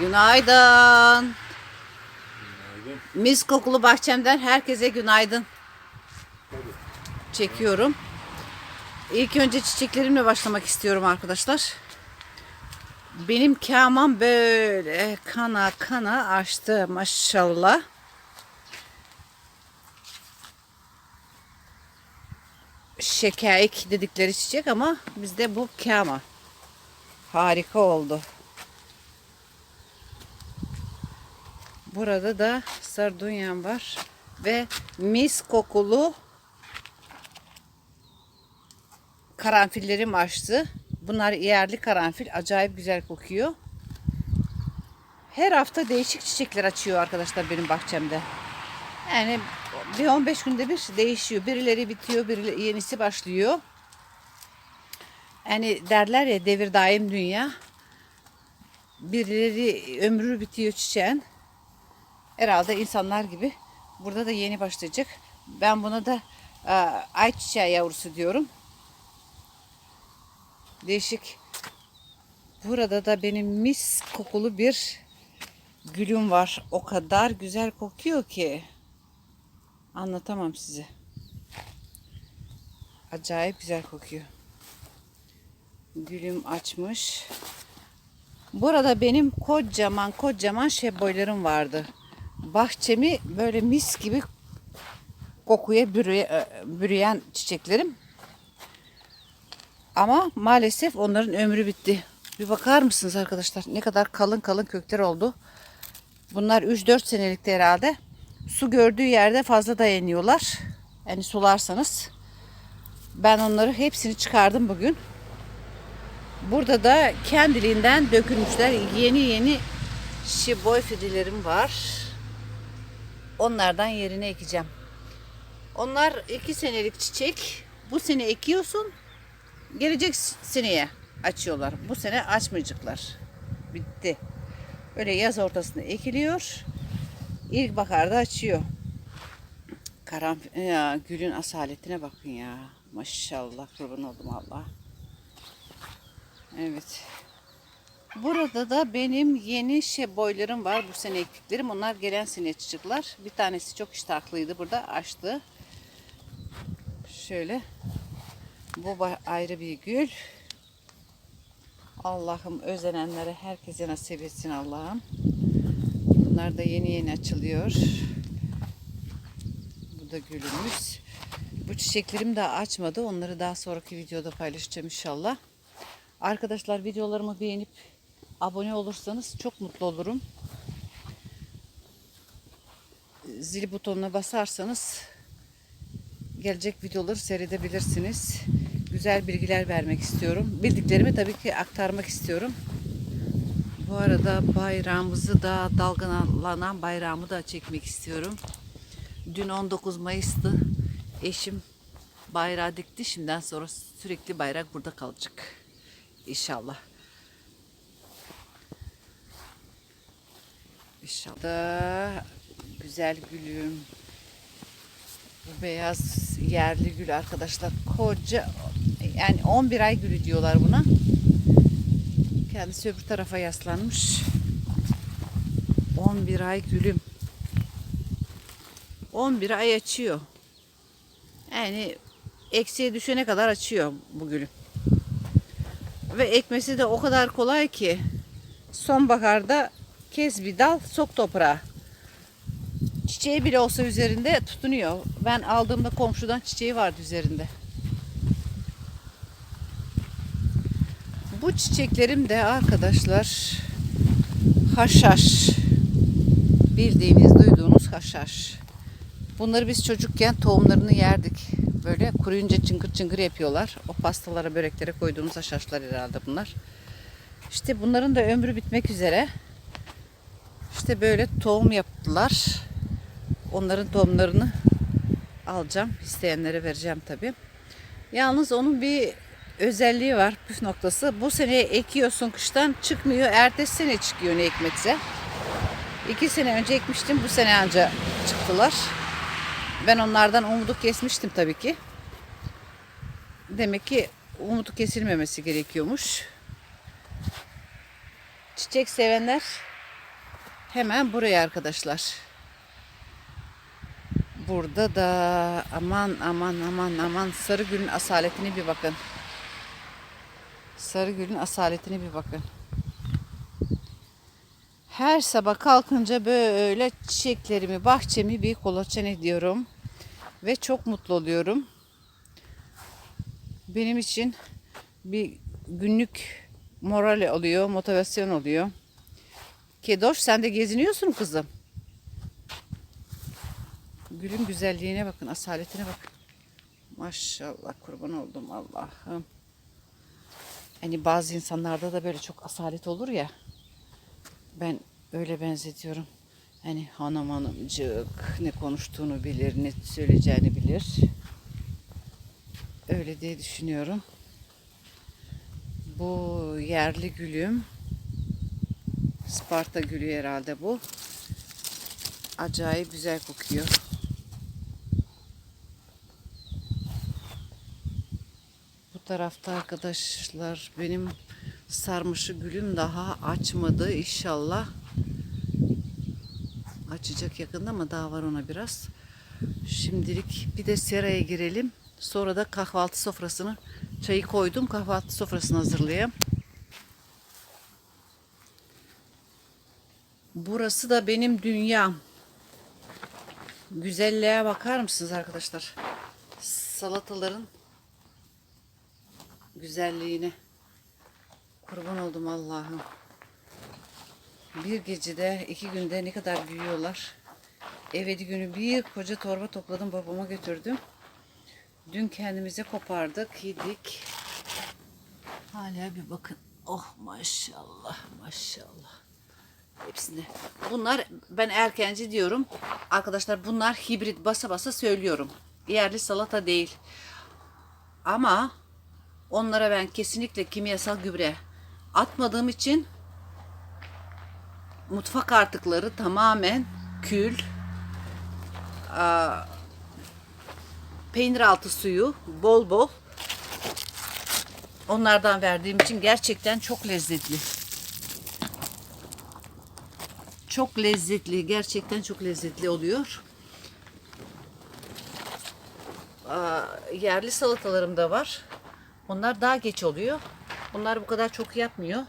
Günaydın. Günaydın. Mis kokulu bahçemden herkese günaydın. Tabii. Çekiyorum. İlk önce çiçeklerimle başlamak istiyorum arkadaşlar. Benim kamam böyle kana kana açtı maşallah. Şekerik dedikleri çiçek ama bizde bu kama. Harika oldu. Burada da sardunyam var ve mis kokulu karanfillerim açtı. Bunlar yerli karanfil. Acayip güzel kokuyor. Her hafta değişik çiçekler açıyor arkadaşlar benim bahçemde. Yani bir 15 günde bir değişiyor. Birileri bitiyor, birileri yenisi başlıyor. Yani derler ya devir daim dünya. Birileri ömrü bitiyor çiçeğin. Herhalde insanlar gibi. Burada da yeni başlayacak. Ben buna da e, ayçiçeği yavrusu diyorum. Değişik. Burada da benim mis kokulu bir gülüm var. O kadar güzel kokuyor ki. Anlatamam size. Acayip güzel kokuyor. Gülüm açmış. Burada benim kocaman kocaman şeboylarım vardı. Bahçemi böyle mis gibi kokuya bürüye- bürüyen çiçeklerim. Ama maalesef onların ömrü bitti. Bir bakar mısınız arkadaşlar? Ne kadar kalın kalın kökler oldu. Bunlar 3-4 senelikte herhalde. Su gördüğü yerde fazla dayanıyorlar. Yani sularsanız. Ben onları hepsini çıkardım bugün. Burada da kendiliğinden dökülmüşler. Yeni yeni şiboy fidilerim var. Onlardan yerine ekeceğim. Onlar 2 senelik çiçek. Bu sene ekiyorsun. Gelecek seneye açıyorlar. Bu sene açmayacaklar. Bitti. Böyle yaz ortasında ekiliyor. İlkbaharda açıyor. Karanfil, ya gülün asaletine bakın ya. Maşallah kurban oldum Allah. Evet. Burada da benim yeni şeboylarım var. Bu sene ektiklerim. Onlar gelen sene çıkacaklar. Bir tanesi çok iştahlıydı. Burada açtı. Şöyle. Bu ayrı bir gül. Allah'ım özenenlere herkese nasip etsin Allah'ım. Bunlar da yeni yeni açılıyor. Bu da gülümüz. Bu çiçeklerim daha açmadı. Onları daha sonraki videoda paylaşacağım inşallah. Arkadaşlar videolarımı beğenip abone olursanız çok mutlu olurum. Zil butonuna basarsanız gelecek videoları seyredebilirsiniz. Güzel bilgiler vermek istiyorum. Bildiklerimi tabii ki aktarmak istiyorum. Bu arada bayrağımızı da dalgalanan bayrağımı da çekmek istiyorum. Dün 19 Mayıs'tı. Eşim bayrağı dikti. Şimdiden sonra sürekli bayrak burada kalacak. İnşallah. İnşallah. Güzel gülüm. Bu beyaz yerli gül arkadaşlar. Koca yani 11 ay gülü diyorlar buna. Kendisi öbür tarafa yaslanmış. 11 ay gülüm. 11 ay açıyor. Yani eksiğe düşene kadar açıyor bu gülüm. Ve ekmesi de o kadar kolay ki sonbaharda kes bir dal sok toprağa. Çiçeği bile olsa üzerinde tutunuyor. Ben aldığımda komşudan çiçeği vardı üzerinde. Bu çiçeklerim de arkadaşlar haşhaş. Bildiğiniz, duyduğunuz haşhaş. Bunları biz çocukken tohumlarını yerdik. Böyle kuruyunca çıngır çıngır yapıyorlar. O pastalara, böreklere koyduğumuz haşhaşlar herhalde bunlar. İşte bunların da ömrü bitmek üzere. İşte böyle tohum yaptılar. Onların tohumlarını alacağım. İsteyenlere vereceğim tabii. Yalnız onun bir özelliği var püf noktası. Bu sene ekiyorsun kıştan çıkmıyor. Ertesi sene çıkıyor ne ekmekse. İki sene önce ekmiştim. Bu sene anca çıktılar. Ben onlardan umudu kesmiştim tabii ki. Demek ki umudu kesilmemesi gerekiyormuş. Çiçek sevenler Hemen buraya arkadaşlar. Burada da aman aman aman aman Sarıgül'ün asaletine bir bakın. Sarıgül'ün asaletine bir bakın. Her sabah kalkınca böyle çiçeklerimi, bahçemi bir kolaçan ediyorum. Ve çok mutlu oluyorum. Benim için bir günlük moral oluyor, motivasyon oluyor. Kedoş sen de geziniyorsun kızım. Gülün güzelliğine bakın, asaletine bakın. Maşallah kurban oldum Allah'ım. Hani bazı insanlarda da böyle çok asalet olur ya. Ben öyle benzetiyorum. Hani hanım hanımcık ne konuştuğunu bilir, ne söyleyeceğini bilir. Öyle diye düşünüyorum. Bu yerli gülüm. Sparta gülü herhalde bu. Acayip güzel kokuyor. Bu tarafta arkadaşlar benim sarmışı gülüm daha açmadı inşallah. Açacak yakında ama daha var ona biraz. Şimdilik bir de seraya girelim. Sonra da kahvaltı sofrasını çayı koydum. Kahvaltı sofrasını hazırlayayım. Burası da benim dünyam. Güzelliğe bakar mısınız arkadaşlar? Salataların güzelliğine. Kurban oldum Allah'ım. Bir gecede, iki günde ne kadar büyüyorlar. Evveli günü bir koca torba topladım babama götürdüm. Dün kendimize kopardık, yedik. Hala bir bakın. Oh maşallah, maşallah. Hepsini. Bunlar ben erkenci diyorum. Arkadaşlar bunlar hibrit basa basa söylüyorum. Yerli salata değil. Ama onlara ben kesinlikle kimyasal gübre atmadığım için mutfak artıkları tamamen kül, aa, peynir altı suyu bol bol onlardan verdiğim için gerçekten çok lezzetli. Çok lezzetli, gerçekten çok lezzetli oluyor. Aa, yerli salatalarım da var. Onlar daha geç oluyor. Onlar bu kadar çok yapmıyor.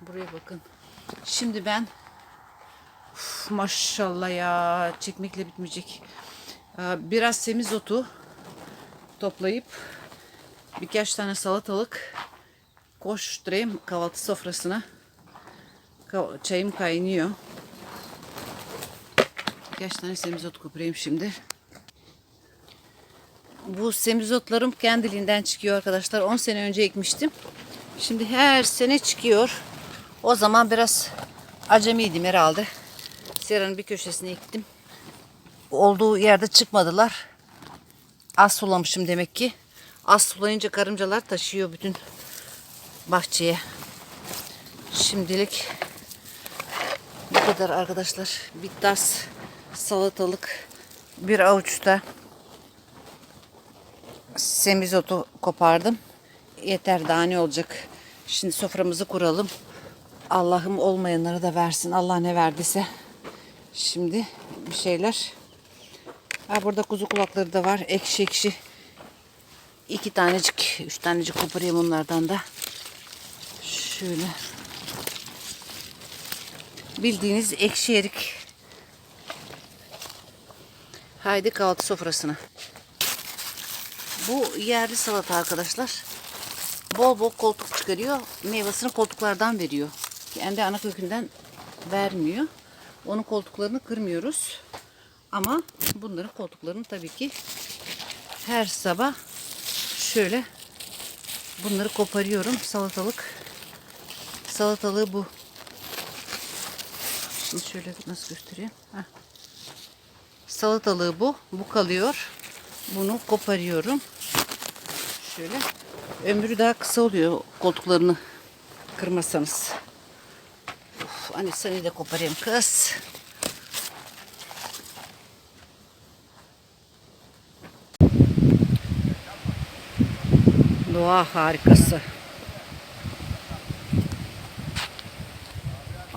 Buraya bakın. Şimdi ben Uf, maşallah ya çekmekle bitmeyecek. Biraz semizotu toplayıp birkaç tane salatalık koşturayım kahvaltı sofrasına. Çayım kaynıyor. Birkaç tane semizot koparayım şimdi. Bu semizotlarım kendiliğinden çıkıyor arkadaşlar. 10 sene önce ekmiştim. Şimdi her sene çıkıyor. O zaman biraz acemiydim herhalde. Seranın bir köşesine ektim. Olduğu yerde çıkmadılar. Az sulamışım demek ki. Az sulayınca karıncalar taşıyor bütün bahçeye. Şimdilik bu kadar arkadaşlar. Bir tas salatalık, bir avuçta semizotu kopardım. Yeter daha ne olacak. Şimdi soframızı kuralım. Allah'ım olmayanları da versin. Allah ne verdiyse. Şimdi bir şeyler. Ha burada kuzu kulakları da var. Ekşi ekşi. İki tanecik, üç tanecik koparayım onlardan da. Şöyle. Bildiğiniz ekşi erik. Haydi kahvaltı sofrasına. Bu yerli salata arkadaşlar. Bol bol koltuk çıkarıyor. Meyvasını koltuklardan veriyor. Kendi ana kökünden vermiyor. Onun koltuklarını kırmıyoruz. Ama bunların koltuklarını tabii ki her sabah şöyle bunları koparıyorum. Salatalık. Salatalığı bu. Şimdi şöyle nasıl göstereyim. Heh. Salatalığı bu. Bu kalıyor. Bunu koparıyorum. Şöyle. Ömrü daha kısa oluyor koltuklarını kırmasanız. Uf, anne seni de koparayım kız. Doğa harikası.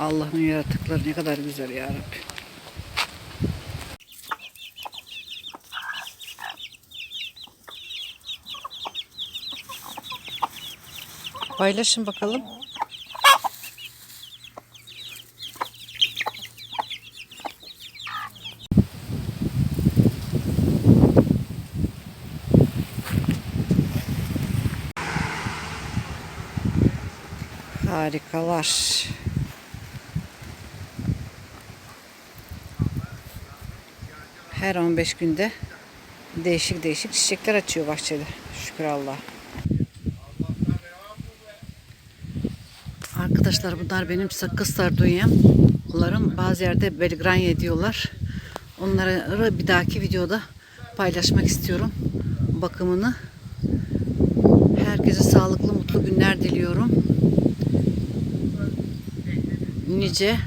Allah'ın yaratıkları ne kadar güzel ya Rabbi. Paylaşın bakalım. Harikalar. Her 15 günde değişik değişik çiçekler açıyor bahçede. Şükür Allah. Arkadaşlar bunlar benim sakız sardunyamlarım. Bazı yerde belgranya diyorlar. Onları bir dahaki videoda paylaşmak istiyorum. Bakımını. Herkese sağlıklı, mutlu günler diliyorum. Nice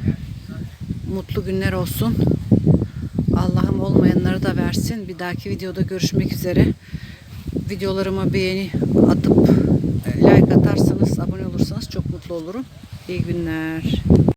mutlu günler olsun. Allah'ım olmayanları da versin. Bir dahaki videoda görüşmek üzere. Videolarıma beğeni atıp like atarsanız, abone olursanız çok mutlu olurum. İyi günler.